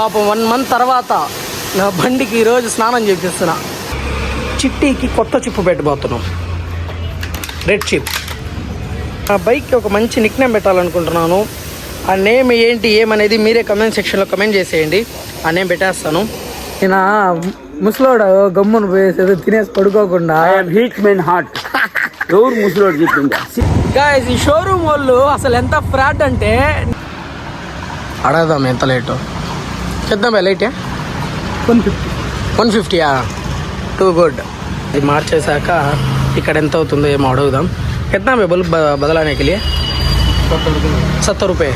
పాపం one month తర్వాత నా బండికి ఈరోజు స్నానం చేపిస్తున్నా. చిట్టీకి కొత్త చిప్పు పెట్టబోతున్నాం. Red chip. ఆ బైక్కి ఒక మంచి నిక్ నేమ్ పెట్టాలనుకుంటున్నాను. ఆ నేమ్ ఏంటి ఏమనేది మీరే కమెంట్ సెక్షన్లో కమెంట్ చేసేయండి. ఆ నేమ్ పెట్టేస్తాను. నేను ముసలోడు గమ్మును పోయేసేది తినేసి పడుకోకుండా. హీట్ మెన్ హార్ట్ ఎవరు ముసలోడు చెప్పింది? గాయస్ ఈ షోరూమ్ వాళ్ళు అసలు ఎంత ఫ్రాడ్ అంటే అడగదాం ఎంత లేటు ఎంత లైట్ వన్ ఫిఫ్టీ వన్ ఫిఫ్టీయా టూ గుడ్ ఇది మార్చేశాక ఇక్కడ ఎంత అవుతుందో ఏమో అడుగుదాం. ఎత్నా బల్బ్ బదలానేకి సత్తర్ రూపాయ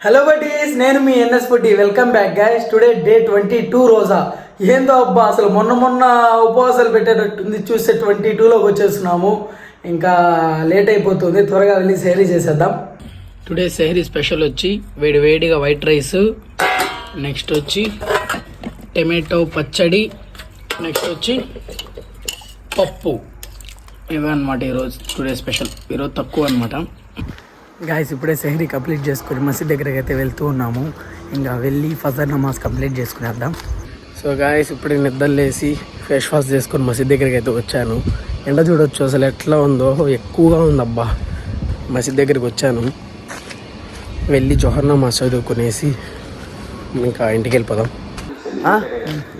హలో బటీస్ నేను మీ ఎన్ఎస్ పుట్టి welcome back guys today day twenty two రోజా. ఏందో అబ్బా అసలు మొన్న మొన్న ఉపవాసాలు పెట్టేటట్టుంది చూస్తే ట్వంటీ టూలోకి వచ్చేస్తున్నాము. ఇంకా లేట్ అయిపోతుంది త్వరగా వెళ్ళి సేరీ చేసేద్దాం. టుడే సెహరీ స్పెషల్ వచ్చి వేడి వేడిగా వైట్ రైస్ నెక్స్ట్ వచ్చి టమాటో పచ్చడి నెక్స్ట్ వచ్చి పప్పు. ఇవే అనమాట ఈరోజు టుడే స్పెషల్ ఈరోజు తక్కువ అనమాట గాయస్ ఇప్పుడే సెహరీ కంప్లీట్ చేసుకుని మసీద్ దగ్గరికి అయితే వెళ్తూ ఉన్నాము. ఇంకా వెళ్ళి ఫజర్ నమాజ్ కంప్లీట్ చేసుకునేద్దాం. సో గాయస్ ఇప్పుడు నిద్రలేసి ఫేస్ వాష్ చేసుకొని మసీద్ దగ్గరికి అయితే వచ్చాను. ఎండ చూడొచ్చు అసలు ఎట్లా ఉందో? ఎక్కువగా ఉందబ్బా. మసీద్ దగ్గరికి వచ్చాను. వెళ్ళి జోహర్ మసీద్ చదువుకునేసి ఇంకా ఇంటికి వెళ్ళిపోదాం.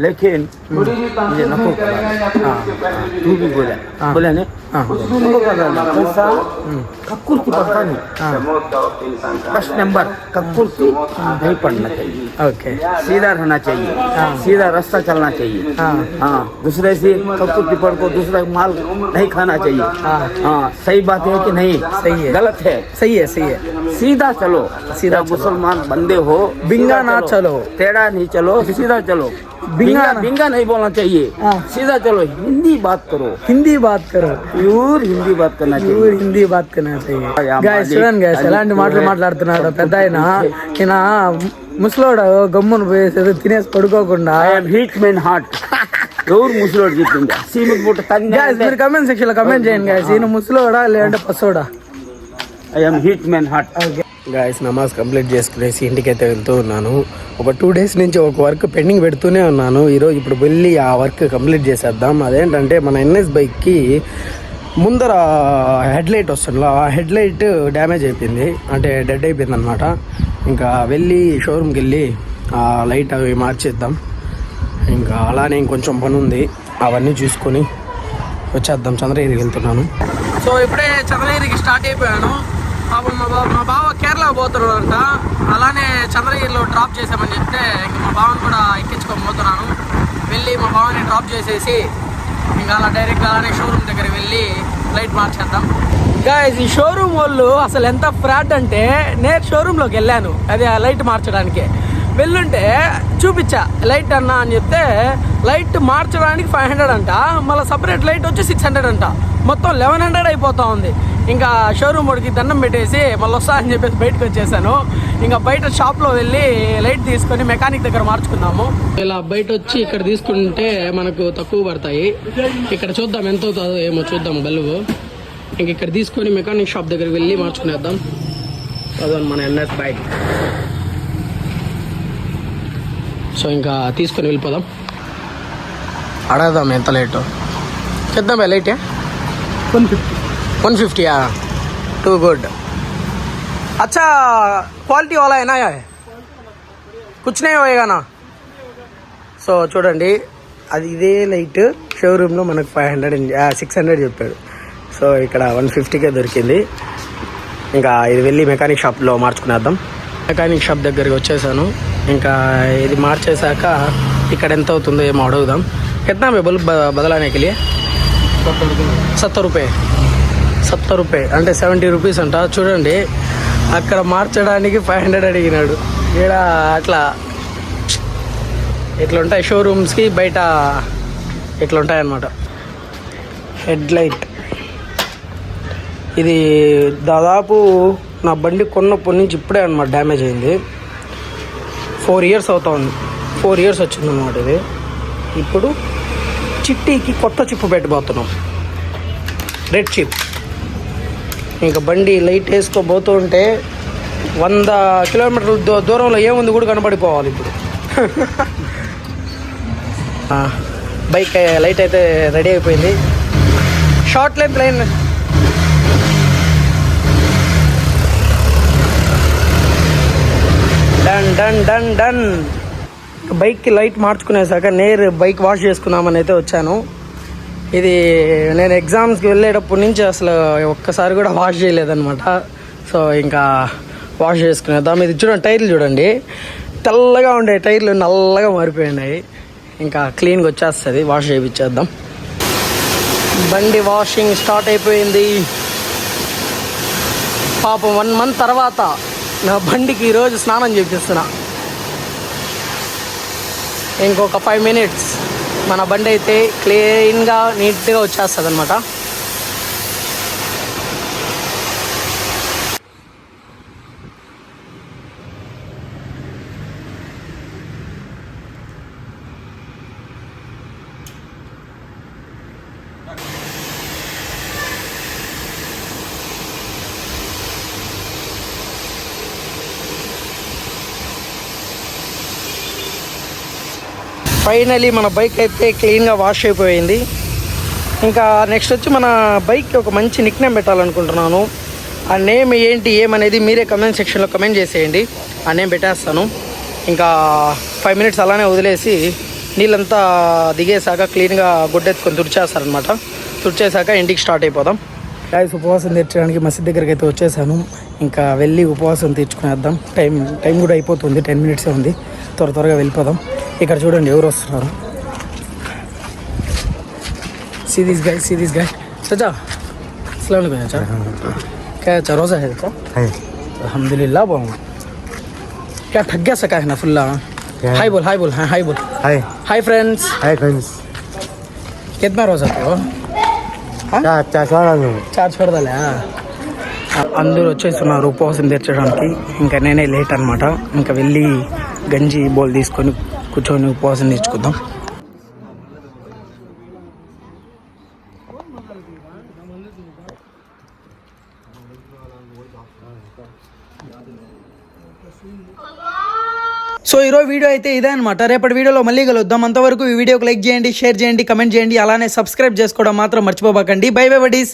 लेकिन मुझे नको हाँ, तू भी बोला। हाँ। बोला ने हाँ। नको करा कैसा कक्कुर की पढ़ता नहीं हाँ। फ़र्स्ट नंबर कक्कुर की नहीं पढ़ना चाहिए। ఓకే सीधा रहना चाहिए। हाँ। सीधा रास्ता चलना चाहिए। हाँ। हाँ। दूसरे से कक्कुर की पढ़ को दूसरा माल नहीं खाना चाहिए। हाँ। हाँ। सही बात है कि नहीं? सही है। गलत है। सही है सही है। सीधा चलो। सीधा मुसलमान बंदे हो बिंगा ना चलो। टेढ़ा नहीं चलो सीधा चलो बिंगा बिंगा ना- बिंगा नहीं बोलना चाहिए हाँ। सीधा चलो हिंदी बात करो హిందీ బాత్ కరో प्यूर हिंदी बात करना ప్యూర్ चाहिए హిందీ బాత్ కన్నా చెయ్యి యా గాయస్ మాది- చూడండి గాయస్ అది ఎలాంటి మాటలు చూడే. మాట్లాడుతున్నాడు పెద్ద ఆయన ఈయన ముసలోడు గమ్మును పోయేసేది తినేసి పడుకోకుండా ఐఎమ్ హీట్ మెన్ హార్ట్ ఎవరు ముసలోడు చెప్పింది సీమికి పుట్ట గాయస్ మీరు కమెంట్ సెక్షన్ లో కమెంట్ చేయండి గాయస్ ఈయన ముసలోడా లేదంటే పసోడా I'm heat men heart guys namaz complete చేసుకునేసి ఇంటికైతే వెళ్తూ ఉన్నాను. ఒక టూ డేస్ నుంచి ఒక వర్క్ పెండింగ్ పెడుతూనే ఉన్నాను. ఈరోజు ఇప్పుడు వెళ్ళి ఆ వర్క్ కంప్లీట్ చేసేద్దాం. అదేంటంటే మన ఎన్ఎస్ బైక్కి ముందర హెడ్ లైట్ వస్తుండలో ఆ హెడ్ లైట్ డ్యామేజ్ అయిపోయింది. అంటే డెడ్ అయిపోయింది అనమాట ఇంకా వెళ్ళి షోరూమ్కి వెళ్ళి ఆ లైట్ అవి మార్చేద్దాం. ఇంకా అలానే ఇంకొంచెం పని ఉంది అవన్నీ చూసుకొని వచ్చేద్దాం. చంద్రగిరికి వెళ్తున్నాను. సో ఇప్పుడే చంద్రగిరికి స్టార్ట్ అయిపోయాను. పాపం మా బావ మా బావ కేరళ పోతున్నారంట అలానే చంద్రగిరిలో డ్రాప్ చేసామని చెప్తే ఇంకా మా బావని కూడా ఎక్కించుకొని పోతున్నాను. వెళ్ళి మా బావని డ్రాప్ చేసేసి ఇంకా అలా డైరెక్ట్ అలానే షోరూమ్ దగ్గర వెళ్ళి లైట్ మార్చేద్దాం. గాయస్ ఈ షోరూమ్ వాళ్ళు అసలు ఎంత ఫ్రాడ్ అంటే నేను షోరూంలోకి వెళ్ళాను. అది ఆ లైట్ మార్చడానికి. వెళ్ళుంటే చూపించా. లైట్ అన్నా అని చెప్తే లైట్ మార్చడానికి ఫైవ్ హండ్రెడ్ అంట. మళ్ళీ సపరేట్ లైట్ వచ్చి సిక్స్ హండ్రెడ్ అంట. మొత్తం లెవెన్ హండ్రెడ్ అయిపోతా ఉంది. ఇంకా షోరూమ్ వాడికి దండం పెట్టేసి మళ్ళీ వస్తా అని చెప్పేసి బయటకు వచ్చేసాను. ఇంకా బయట షాప్లో వెళ్ళి లైట్ తీసుకొని మెకానిక్ దగ్గర మార్చుకుందాము ఇలా బయట వచ్చి ఇక్కడ తీసుకుంటే మనకు తక్కువ పడతాయి. ఇక్కడ చూద్దాం ఎంత అవుతుందో ఏమో చూద్దాం బల్బు. ఇంక ఇక్కడ తీసుకొని మెకానిక్ షాప్ దగ్గరికి వెళ్ళి మార్చుకునేద్దాం. అదొని మన ఎన్ఎస్ బైక్ సో ఇంకా తీసుకొని వెళ్ళిపోదాం. అడగదాం ఎంత లేటు చేద్దాం light one fifty one fifty हाँ टू गुड अच्छा क्वालिटी वाला है ना ये कुछ नहीं होएगा ना సో చూడండి అది ఇదే లైట్ షోరూంలో మనకు ఫైవ్ హండ్రెడ్ సిక్స్ హండ్రెడ్ చెప్పాడు సో ఇక్కడ వన్ ఫిఫ్టీకే దొరికింది ఇంకా ఇది వెళ్ళి మెకానిక్ షాప్లో మార్చుకునేద్దాం మెకానిక్ షాప్ దగ్గరికి వచ్చేసాను ఇంకా ఇది మార్చేశాక ఇక్కడ ఎంత అవుతుందో ఏమో అడుగుదాం कितना में बल्ब ब- बदलाने के लिए సత్తర్ రూపాయ సత్తర్ రూపాయ అంటే సెవెంటీ రూపీస్ అంట. చూడండి అక్కడ మార్చడానికి ఫైవ్ హండ్రెడ్ అడిగినాడు. ఇక్కడ అట్లా. ఇట్లా ఉంటాయి షోరూమ్స్కి బయట ఇట్లా ఉంటాయన్నమాట హెడ్లైట్ హెడ్ లైట్ ఇది దాదాపు నా బండి కొన్నప్పటి నుంచి ఇప్పుడే అనమాట డ్యామేజ్ అయింది. ఫోర్ ఇయర్స్ అవుతా ఉంది. ఫోర్ ఇయర్స్ వచ్చింది అనమాట ఇది. ఇప్పుడు చిట్టీకి కొత్త చిప్పు పెట్టబోతున్నాం. Red chip. ఇంకా బండి లైట్ వేసుకోబోతూ ఉంటే వంద కిలోమీటర్ల దూ- దూరంలో ఏముంది కూడా కనబడిపోవాలి ఇప్పుడు. బైక్ లైట్ అయితే రెడీ అయిపోయింది. Short line. Plain done done done done. బైక్కి light మార్చుకునేసాక నేర్ బైక్ వాష్ చేసుకుందామని అయితే వచ్చాను. ఇది నేను ఎగ్జామ్స్కి వెళ్ళేటప్పటి నుంచి అసలు ఒక్కసారి కూడా వాష్ చేయలేదనమాట సో ఇంకా వాష్ చేసుకునేద్దాం. ఇది చూడండి టైర్లు చూడండి. తెల్లగా ఉండే టైర్లు నల్లగా మారిపోయినాయి. ఇంకా క్లీన్గా వచ్చేస్తుంది. వాష్ చేయించేద్దాం బండి వాషింగ్ స్టార్ట్ అయిపోయింది. పాపం వన్ మంత్ తర్వాత నా బండికి ఈరోజు స్నానం చేపిస్తున్నా. ఇంకొక ఫైవ్ మినిట్స్ మన బండి అయితే క్లీన్గా నీట్గా వచ్చేస్తుంది అనమాట ఫైనలీ మన బైక్ అయితే క్లీన్గా వాష్ అయిపోయింది. ఇంకా నెక్స్ట్ వచ్చి మన బైక్కి ఒక మంచి నిక్ నేమ్ పెట్టాలనుకుంటున్నాను. ఆ నేమ్ ఏంటి ఏమనేది మీరే కమెంట్ సెక్షన్లో కమెంట్ చేసేయండి. ఆ నేమ్ పెట్టేస్తాను. ఇంకా ఫైవ్ మినిట్స్ అలానే వదిలేసి నీళ్ళంతా దిగేసాక క్లీన్గా గుడ్డెత్తుకొని తుడిచేస్తారనమాట తుడిచేసాక ఇంటికి స్టార్ట్ అయిపోదాం. గాయస్ ఉపవాసం తీర్చడానికి మసీద్ దగ్గరికి అయితే వచ్చేసాను. ఇంకా వెళ్ళి ఉపవాసం తీర్చుకునేద్దాం. టైం టైం కూడా అయిపోతుంది. టెన్ మినిట్సే ఉంది. త్వర త్వరగా వెళ్ళిపోదాం. ఇక్కడ చూడండి ఎవరు వస్తున్నారు see this guy see this guy चाचा अस्सलाम वालेकुम चाचा क्या चाचा रोज़ा है चाचा है अल्हम्दुलिल्लाह बोल क्या ठग गया सका है ना फुल्ला क्या? हाय बोल हाय बोल हाँ हाय बोल है हाय फ्रेंड्स है फ्रेंड्स कितना रोज़ा थे वो क्या क्या सोना में చార్ చూడదలే అందరూ వచ్చేస్తున్నారు ఉపవాసం తీర్చడానికి ఇంకా నేనే లేట్ అనమాట ఇంకా వెళ్ళి గంజి బోల్ తీసుకొని కూర్చొని ఉపవాసం నేర్చుకుందాం. సో ఈరోజు వీడియో అయితే ఇదే అనమాట రేపటి వీడియోలో మళ్ళీ కలుద్దాం. అంతవరకు ఈ వీడియోకి లైక్ చేయండి షేర్ చేయండి కమెంట్ చేయండి. అలానే సబ్స్క్రైబ్ చేసుకోవడం మాత్రం మర్చిపోబాకండి. By by buddies.